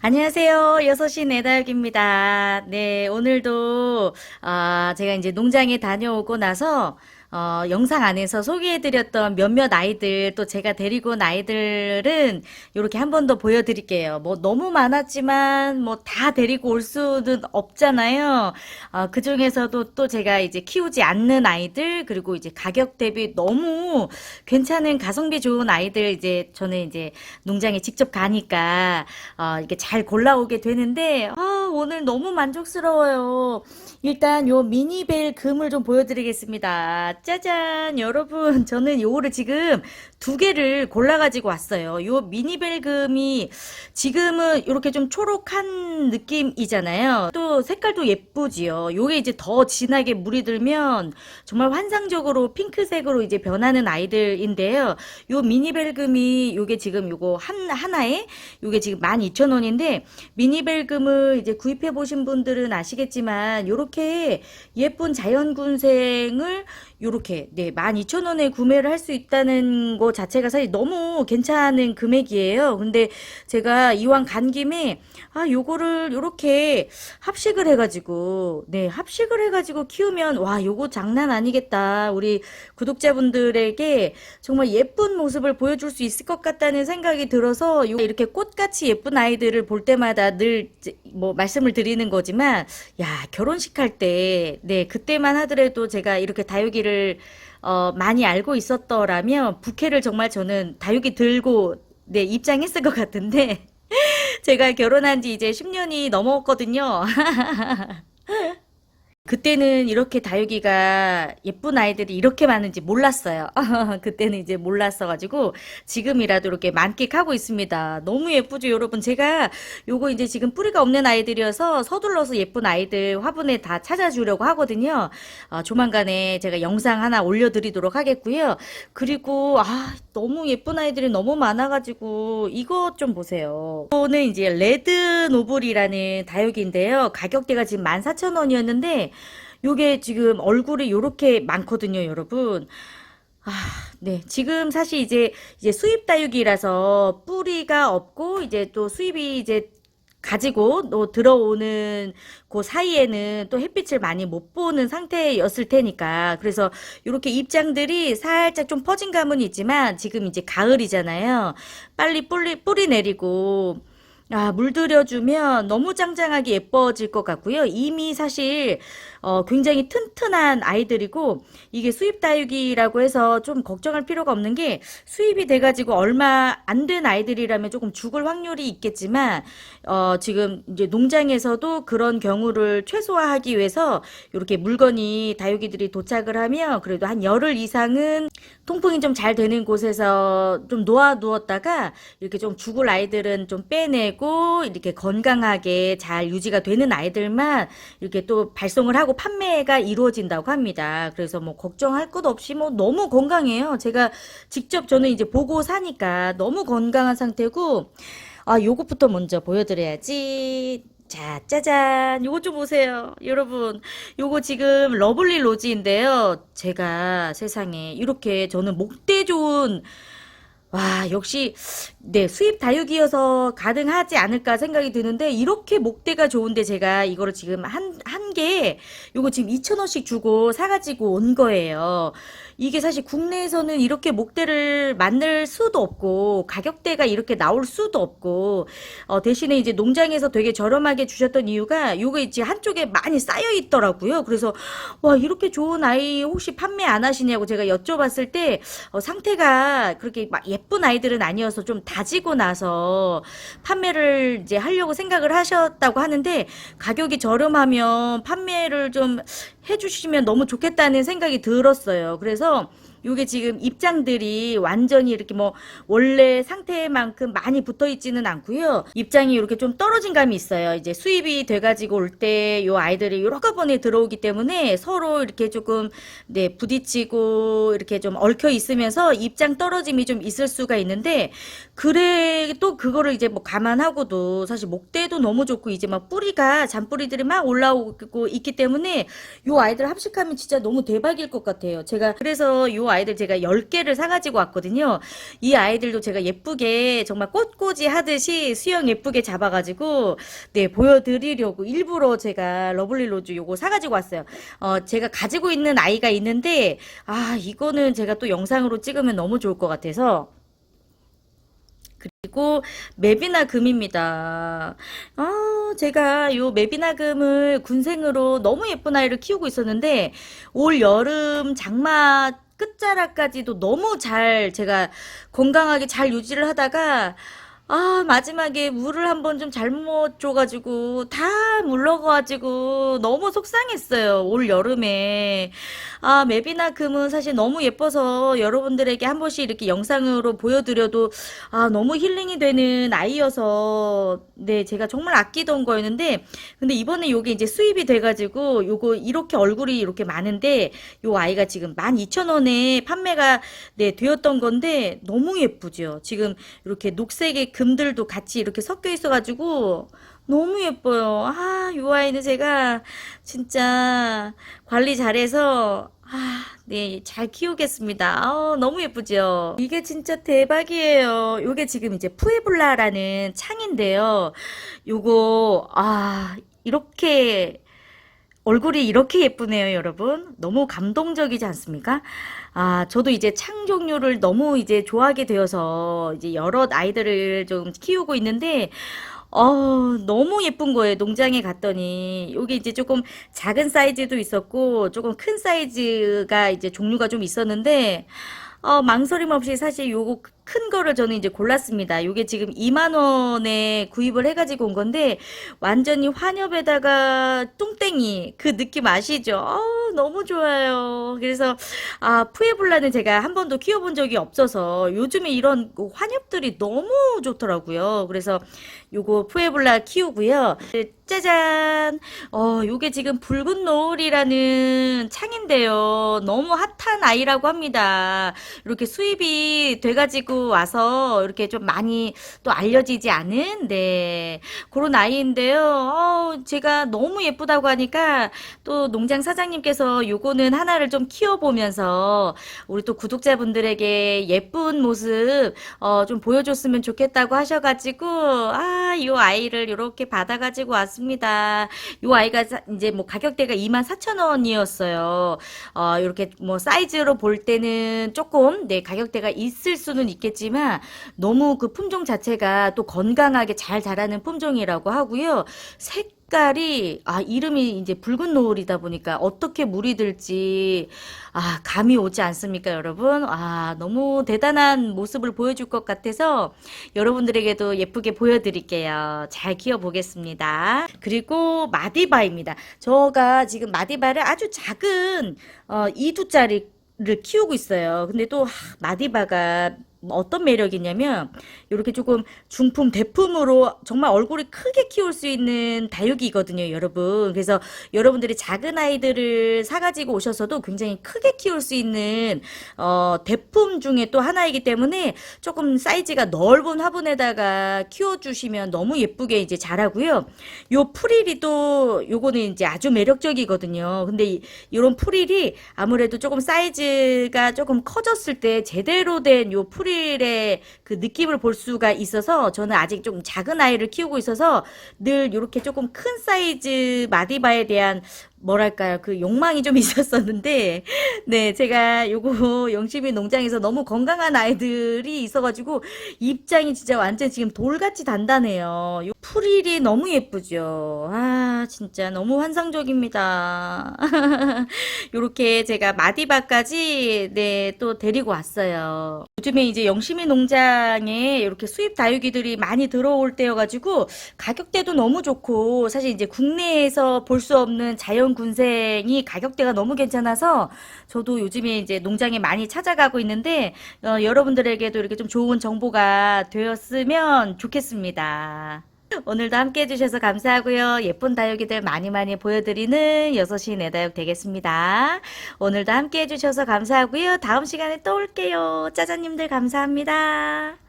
안녕하세요. 6시 내다육입니다. 네, 오늘도, 아, 제가 이제 농장에 다녀오고 나서, 어, 영상 안에서 소개해드렸던 몇몇 아이들, 또 제가 데리고 온 아이들은 이렇게 한 번 더 보여드릴게요. 뭐 너무 많았지만, 뭐 다 데리고 올 수는 없잖아요. 어, 그 중에서도 또 제가 이제 키우지 않는 아이들, 그리고 이제 가격 대비 너무 괜찮은 가성비 좋은 아이들, 이제 저는 이제 농장에 직접 가니까, 어, 이렇게 잘 골라오게 되는데, 아, 오늘 너무 만족스러워요. 일단 요 미니벨 금을 좀 보여드리겠습니다. 짜잔! 여러분, 저는 요거를 지금 두 개를 골라 가지고 왔어요. 요 미니 벨 금이 지금은 이렇게 좀 초록한 느낌이잖아요. 또 색깔도 예쁘지요. 요게 이제 더 진하게 물이 들면 정말 환상적으로 핑크색으로 이제 변하는 아이들인데요. 요 미니 벨 금이 요게 지금 요거 한, 하나에 요게 지금 12,000원인데 미니 벨 금을 이제 구입해 보신 분들은 아시겠지만 요렇게 예쁜 자연군생을 요 렇게 네 12,000원에 구매를 할 수 있다는 거 자체가 사실 너무 괜찮은 금액이에요. 근데 제가 이왕 간 김에 아 요거를 요렇게 합식을 해 가지고 네 합식을 해 가지고 키우면 와 요거 장난 아니겠다. 우리 구독자분들에게 정말 예쁜 모습을 보여줄 수 있을 것 같다는 생각이 들어서 요 이렇게 꽃같이 예쁜 아이들을 볼 때마다 늘 뭐 말씀을 드리는 거지만 야 결혼식 할 때 네 그때만 하더라도 제가 이렇게 다육이를 어, 많이 알고 있었더라면 부케를 정말 저는 다육이 들고 네 입장했을 것 같은데 제가 결혼한 지 이제 10년이 넘었거든요. 그때는 이렇게 다육이가 예쁜 아이들이 이렇게 많은지 몰랐어요. 그때는 이제 몰랐어가지고 지금이라도 이렇게 만끽하고 있습니다. 너무 예쁘죠, 여러분. 제가 요거 이제 지금 뿌리가 없는 아이들이어서 서둘러서 예쁜 아이들 화분에 다 찾아주려고 하거든요. 어, 조만간에 제가 영상 하나 올려드리도록 하겠고요. 그리고 아 너무 예쁜 아이들이 너무 많아가지고 이것 좀 보세요. 이거는 이제 레드 노블이라는 다육인데요. 가격대가 지금 14,000원이었는데 요게 지금 얼굴이 요렇게 많거든요, 여러분. 아, 네. 지금 사실 이제 이제 수입 다육이라서 뿌리가 없고 이제 또 수입이 이제 가지고 또 들어오는 그 사이에는 또 햇빛을 많이 못 보는 상태였을 테니까 그래서 이렇게 입장들이 살짝 좀 퍼진 감은 있지만 지금 이제 가을이잖아요. 빨리 뿌리 뿌리 내리고 아, 물들여주면 너무 짱짱하게 예뻐질 것 같고요. 이미 사실 어, 굉장히 튼튼한 아이들이고 이게 수입 다육이라고 해서 좀 걱정할 필요가 없는 게 수입이 돼가지고 얼마 안 된 아이들이라면 조금 죽을 확률이 있겠지만 어, 지금 이제 농장에서도 그런 경우를 최소화하기 위해서 이렇게 물건이 다육이들이 도착을 하면 그래도 한 열흘 이상은 통풍이 좀 잘 되는 곳에서 좀 놓아 두었다가 이렇게 좀 죽을 아이들은 좀 빼내고 이렇게 건강하게 잘 유지가 되는 아이들만 이렇게 또 발송을 하고 판매가 이루어진다고 합니다. 그래서 뭐 걱정할 것 없이 뭐 너무 건강해요. 제가 직접 저는 이제 보고 사니까 너무 건강한 상태고 아 요것부터 먼저 보여드려야지. 자, 짜잔. 요거 좀 보세요. 여러분, 요거 지금 러블리 로지인데요. 제가 세상에 이렇게 저는 목대 좋은 와, 역시, 네, 수입 다육이어서 가능하지 않을까 생각이 드는데, 이렇게 목대가 좋은데 제가 이거를 지금 한, 한 개, 요거 지금 2,000원씩 주고 사가지고 온 거예요. 이게 사실 국내에서는 이렇게 목대를 만들 수도 없고, 가격대가 이렇게 나올 수도 없고, 어, 대신에 이제 농장에서 되게 저렴하게 주셨던 이유가, 요거 이제 한쪽에 많이 쌓여 있더라고요. 그래서, 와, 이렇게 좋은 아이 혹시 판매 안 하시냐고 제가 여쭤봤을 때, 어, 상태가 그렇게 막 예쁜 아이들은 아니어서 좀 다지고 나서 판매를 이제 하려고 생각을 하셨다고 하는데 가격이 저렴하면 판매를 좀 해주시면 너무 좋겠다는 생각이 들었어요. 그래서 요게 지금 입장들이 완전히 이렇게 뭐 원래 상태만큼 많이 붙어 있지는 않고요. 입장이 이렇게 좀 떨어진 감이 있어요. 이제 수입이 돼 가지고 올 때 요 아이들이 여러 번에 들어오기 때문에 서로 이렇게 조금 네 부딪히고 이렇게 좀 얽혀 있으면서 입장 떨어짐이 좀 있을 수가 있는데 그래 또 그거를 이제 뭐 감안하고도 사실 목대도 너무 좋고 이제 막 뿌리가 잔뿌리들이 막 올라오고 있기 때문에 요 아이들 합식하면 진짜 너무 대박일 것 같아요. 제가 그래서 요 아이 들 제가 10개를 사가지고 왔거든요. 이 아이들도 제가 예쁘게 정말 꽃꽂이 하듯이 수영 예쁘게 잡아가지고 네 보여드리려고 일부러 제가 러블리 로즈 요거 사가지고 왔어요. 어 제가 가지고 있는 아이가 있는데 아 이거는 제가 또 영상으로 찍으면 너무 좋을 것 같아서 그리고 맵이나 금입니다. 아, 제가 요 맵이나 금을 군생으로 너무 예쁜 아이를 키우고 있었는데 올 여름 장마 끝자락까지도 너무 잘 제가 건강하게 잘 유지를 하다가 아, 마지막에 물을 한번 좀 잘못 줘가지고 다 물러가가지고 너무 속상했어요. 올 여름에. 아, 맵이나 금은 사실 너무 예뻐서 여러분들에게 한 번씩 이렇게 영상으로 보여드려도 아, 너무 힐링이 되는 아이여서 네, 제가 정말 아끼던 거였는데 근데 이번에 요게 이제 수입이 돼가지고 요거 이렇게 얼굴이 이렇게 많은데 요 아이가 지금 12,000원에 판매가 네, 되었던 건데 너무 예쁘죠. 지금 이렇게 녹색의 금들도 같이 이렇게 섞여 있어가지고 너무 예뻐요. 아, 요 아이는 제가 진짜 관리 잘해서 아, 네, 잘 키우겠습니다. 아, 너무 예쁘죠? 이게 진짜 대박이에요. 요게 지금 이제 푸에블라라는 창인데요. 요거, 아, 이렇게 얼굴이 이렇게 예쁘네요, 여러분. 너무 감동적이지 않습니까? 아, 저도 이제 창 종류를 너무 이제 좋아하게 되어서 이제 여러 아이들을 좀 키우고 있는데, 어, 너무 예쁜 거예요. 농장에 갔더니. 여기 이제 조금 작은 사이즈도 있었고, 조금 큰 사이즈가 이제 종류가 좀 있었는데, 어, 망설임 없이 사실 요거 큰 거를 저는 이제 골랐습니다. 요게 지금 2만 원에 구입을 해가지고 온 건데 완전히 환엽에다가 뚱땡이 그 느낌 아시죠? 어, 너무 좋아요. 그래서 아 푸에블라는 제가 한 번도 키워본 적이 없어서 요즘에 이런 그 환엽들이 너무 좋더라고요. 그래서 요거 푸에블라 키우고요. 짜잔! 어, 요게 지금 붉은 노을이라는 창인데요. 너무 핫한 아이라고 합니다. 이렇게 수입이 돼가지고 와서 이렇게 좀 많이 또 알려지지 않은, 네, 그런 아이인데요. 어, 제가 너무 예쁘다고 하니까 또 농장 사장님께서 요거는 하나를 좀 키워보면서 우리 또 구독자분들에게 예쁜 모습, 어, 좀 보여줬으면 좋겠다고 하셔가지고, 아, 요 아이를 이렇게 받아가지고 왔습니다. 요 아이가 사- 이제 뭐 가격대가 24,000원이었어요. 어, 이렇게 뭐 사이즈로 볼 때는 조금 네, 가격대가 있을 수는 있겠지만 너무 그 품종 자체가 또 건강하게 잘 자라는 품종이라고 하고요. 색깔이 아 이름이 이제 붉은 노을이다 보니까 어떻게 물이 들지 아 감이 오지 않습니까 여러분? 아 너무 대단한 모습을 보여줄 것 같아서 여러분들에게도 예쁘게 보여드릴게요. 잘 키워 보겠습니다. 그리고 마디바입니다. 저가 지금 마디바를 아주 작은 어, 2두짜리 를 키우고 있어요. 근데 또 하, 마디바가 어떤 매력이 있냐면 이렇게 조금 중품 대품으로 정말 얼굴이 크게 키울 수 있는 다육이거든요, 여러분. 그래서 여러분들이 작은 아이들을 사가지고 오셔서도 굉장히 크게 키울 수 있는 어, 대품 중에 또 하나이기 때문에 조금 사이즈가 넓은 화분에다가 키워주시면 너무 예쁘게 이제 자라고요. 요 프릴이 또 요거는 이제 아주 매력적이거든요. 근데 이, 이런 프릴이 아무래도 조금 사이즈가 조금 커졌을 때 제대로 된요 프릴 의 그 느낌을 볼 수가 있어서 저는 아직 좀 작은 아이를 키우고 있어서 늘 이렇게 조금 큰 사이즈 마디바에 대한 뭐랄까요? 그 욕망이 좀 있었었는데 네 제가 요거 영심이 농장에서 너무 건강한 아이들이 있어가지고 입장이 진짜 완전 지금 돌같이 단단해요. 요 프릴이 너무 예쁘죠? 아 진짜 너무 환상적입니다. 요렇게 제가 마디바까지 네 또 데리고 왔어요 요즘에 이제 영심이 농장에 이렇게 수입 다육이들이 많이 들어올 때여가지고 가격대도 너무 좋고 사실 이제 국내에서 볼 수 없는 자연 군생이 가격대가 너무 괜찮아서 저도 요즘에 이제 농장에 많이 찾아가고 있는데 어, 여러분들에게도 이렇게 좀 좋은 정보가 되었으면 좋겠습니다. 오늘도 함께 해주셔서 감사하고요. 예쁜 다육이들 많이 많이 보여드리는 6시 내 다육 되겠습니다. 오늘도 함께 해주셔서 감사하고요. 다음 시간에 또 올게요. 짜자님들 감사합니다.